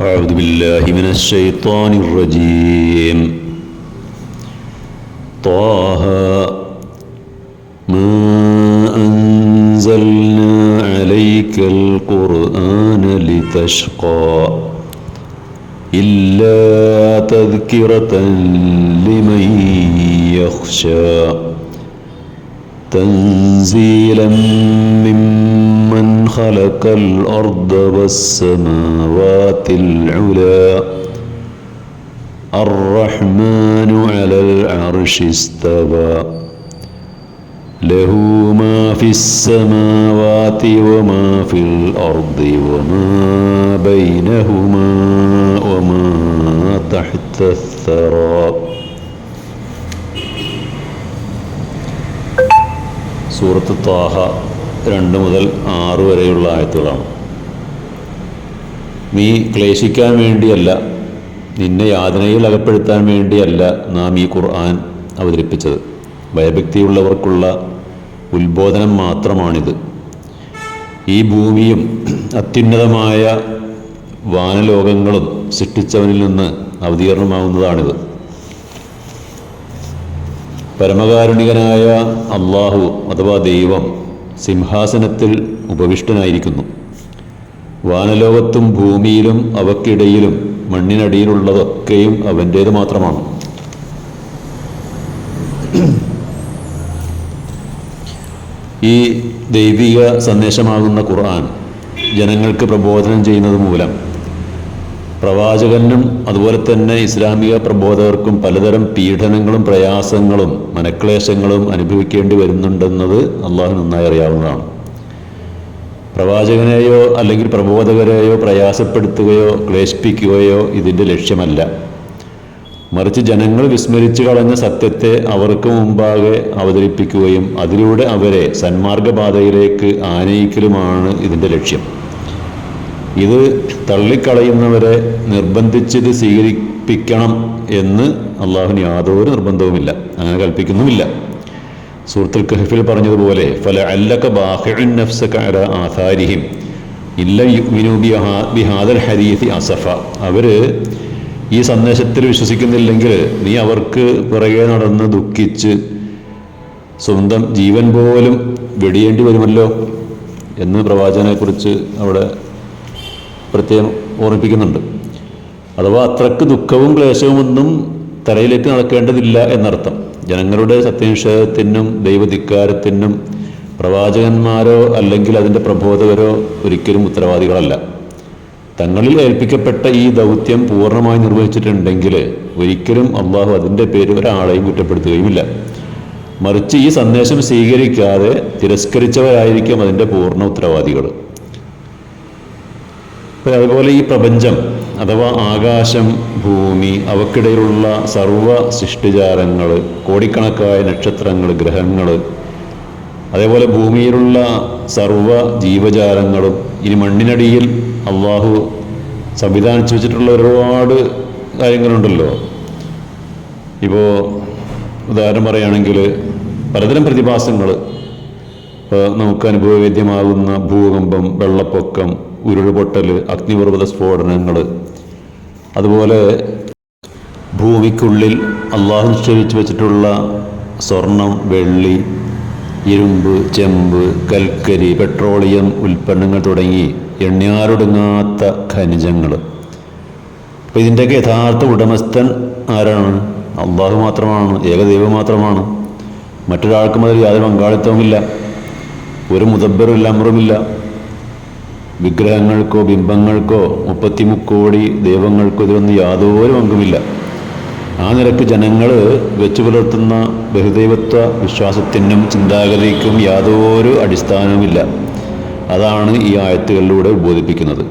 أعوذ بالله من الشيطان الرجيم. طه ما أنزلنا عليك القرآن لتشقى إلا تذكرة لمن يخشى تنزيلا لك الأرض والسماوات العلا. الرحمن على العرش استوى. له ما في السماوات وما في الأرض وما بينهما وما تحت الثرى. سورة طه. രണ്ട് മുതൽ ആറ് വരെയുള്ള ആയത്തുകളാണ്. നീ ക്ലേശിക്കാൻ വേണ്ടിയല്ല നിന്നെ യാതനയിൽ അകപ്പെടുത്താൻ വേണ്ടിയല്ല നാം ഈ ഖുർആൻ അവതരിപ്പിച്ചത്. ഭയഭക്തിയുള്ളവർക്കുള്ള ഉത്ബോധനം മാത്രമാണിത്. ഈ ഭൂമിയും അത്യുന്നതമായ വാനലോകങ്ങളും സൃഷ്ടിച്ചവനിൽ നിന്ന് അവതീർണമാവുന്നതാണിത്. പരമകാരുണികനായ അള്ളാഹു അഥവാ ദൈവം സിംഹാസനത്തിൽ ഉപവിഷ്ടനായിരിക്കുന്നു. വാനലോകത്തും ഭൂമിയിലും അവക്കിടയിലും മണ്ണിനടിയിലുള്ളതൊക്കെയും അവന്റേത് മാത്രമാണ്. ഈ ദൈവിക സന്ദേശമാകുന്ന ഖുർആൻ ജനങ്ങൾക്ക് പ്രബോധനം ചെയ്യുന്നത് മൂലം പ്രവാചകനും അതുപോലെ തന്നെ ഇസ്ലാമിക പ്രബോധകർക്കും പലതരം പീഡനങ്ങളും പ്രയാസങ്ങളും മനക്ലേശങ്ങളും അനുഭവിക്കേണ്ടി വരുന്നുണ്ടെന്നത് അള്ളാഹു നന്നായി അറിയാവുന്നതാണ്. പ്രവാചകനെയോ അല്ലെങ്കിൽ പ്രബോധകരെയോ പ്രയാസപ്പെടുത്തുകയോ ക്ലേശിപ്പിക്കുകയോ ഇതിന്റെ ലക്ഷ്യമല്ല. മറിച്ച് ജനങ്ങൾ വിസ്മരിച്ചു കളഞ്ഞ സത്യത്തെ അവർക്ക് മുമ്പാകെ അവതരിപ്പിക്കുകയും അതിലൂടെ അവരെ സന്മാർഗപാതയിലേക്ക് ആനയിക്കലുമാണ് ഇതിന്റെ ലക്ഷ്യം. ഇത് തള്ളിക്കളയുന്നവരെ നിർബന്ധിച്ചിത് സ്വീകരിപ്പിക്കണം എന്ന് അള്ളാഹുവിന് യാതൊരു നിർബന്ധവുമില്ല. അങ്ങനെ കൽപ്പിക്കുന്നുമില്ല. സൂറത്തുൽ കഹഫിൽ പറഞ്ഞതുപോലെ ഫല അല്ലക ബാഹിഉൻ നഫ്സക അല ആഥാരിഹിം ഇല്ല ബിഹാദൽ ഹദീസി അസഫ. അവർ ഈ സന്ദേശത്തിൽ വിശ്വസിക്കുന്നില്ലെങ്കിൽ നീ അവർക്ക് പിറകെ നടന്ന് ദുഃഖിച്ച് സ്വന്തം ജീവൻ പോലും വെടിയേണ്ടി വരുമല്ലോ എന്ന് പ്രവാചകനെക്കുറിച്ച് അവിടെ പ്രത്യേകം ഓർമ്മിപ്പിക്കുന്നുണ്ട്. അഥവാ അത്രയ്ക്ക് ദുഃഖവും ക്ലേശവുമൊന്നും തലയിലേക്ക് നടക്കേണ്ടതില്ല എന്നർത്ഥം. ജനങ്ങളുടെ സത്യനിഷേധത്തിനും ദൈവധിക്കാരത്തിനും പ്രവാചകന്മാരോ അല്ലെങ്കിൽ അതിന്റെ പ്രബോധകരോ ഒരിക്കലും ഉത്തരവാദികളല്ല. തങ്ങളിൽ ഏൽപ്പിക്കപ്പെട്ട ഈ ദൗത്യം പൂർണമായി നിർവഹിച്ചിട്ടുണ്ടെങ്കിൽ ഒരിക്കലും അള്ളാഹു അതിന്റെ പേര് ഒരാളെയും കുറ്റപ്പെടുത്തുകയുമില്ല. മറിച്ച് ഈ സന്ദേശം സ്വീകരിക്കാതെ തിരസ്കരിച്ചവരായിരിക്കും അതിന്റെ പൂർണ ഉത്തരവാദികൾ. അതുപോലെ ഈ പ്രപഞ്ചം അഥവാ ആകാശം ഭൂമി അവക്കിടയിലുള്ള സർവ സൃഷ്ടിജാലങ്ങൾ കോടിക്കണക്കായ നക്ഷത്രങ്ങൾ ഗ്രഹങ്ങൾ അതേപോലെ ഭൂമിയിലുള്ള സർവ ജീവജാലങ്ങളും ഇനി മണ്ണിനടിയിൽ അള്ളാഹു സംവിധാനിച്ചു വെച്ചിട്ടുള്ള ഒരുപാട് കാര്യങ്ങളുണ്ടല്ലോ. ഇപ്പോൾ ഉദാഹരണം പറയുകയാണെങ്കിൽ പലതരം പ്രതിഭാസങ്ങൾ നമുക്ക് അനുഭവവേദ്യമാകുന്ന ഭൂകമ്പം വെള്ളപ്പൊക്കം ഉരുൾപൊട്ടൽ അഗ്നിപർവത സ്ഫോടനങ്ങൾ അതുപോലെ ഭൂമിക്കുള്ളിൽ അള്ളാഹു നിക്ഷേപിച്ച് വെച്ചിട്ടുള്ള സ്വർണം വെള്ളി ഇരുമ്പ് ചെമ്പ് കൽക്കരി പെട്രോളിയം ഉൽപ്പന്നങ്ങൾ തുടങ്ങി എണ്ണിയാരൊടുങ്ങാത്ത ഖനിജങ്ങൾ. അപ്പോൾ ഇതിന്റെയൊക്കെ യഥാർത്ഥ ഉടമസ്ഥൻ ആരാണ്? അള്ളാഹു മാത്രമാണ് ഏകദൈവം മാത്രമാണ്. മറ്റൊരാൾക്കും അതിൽ യാതൊരു പങ്കാളിത്തവുമില്ല. ഒരു മുതബ്ബറും അമ്രുമില്ല. വിഗ്രഹങ്ങൾക്കോ ബിംബങ്ങൾക്കോ മുപ്പത്തിമുക്കോടി ദൈവങ്ങൾക്കോ ഇതിലൊന്നും യാതൊരു പങ്കുമില്ല. ആ നിരക്ക് ജനങ്ങൾ വെച്ചു പുലർത്തുന്ന ബഹുദൈവത്വ വിശ്വാസത്തിനും ചിന്താഗതിക്കും യാതൊരു അടിസ്ഥാനവുമില്ല. അതാണ് ഈ ആയത്തുകളിലൂടെ ബോധിപ്പിക്കുന്നത്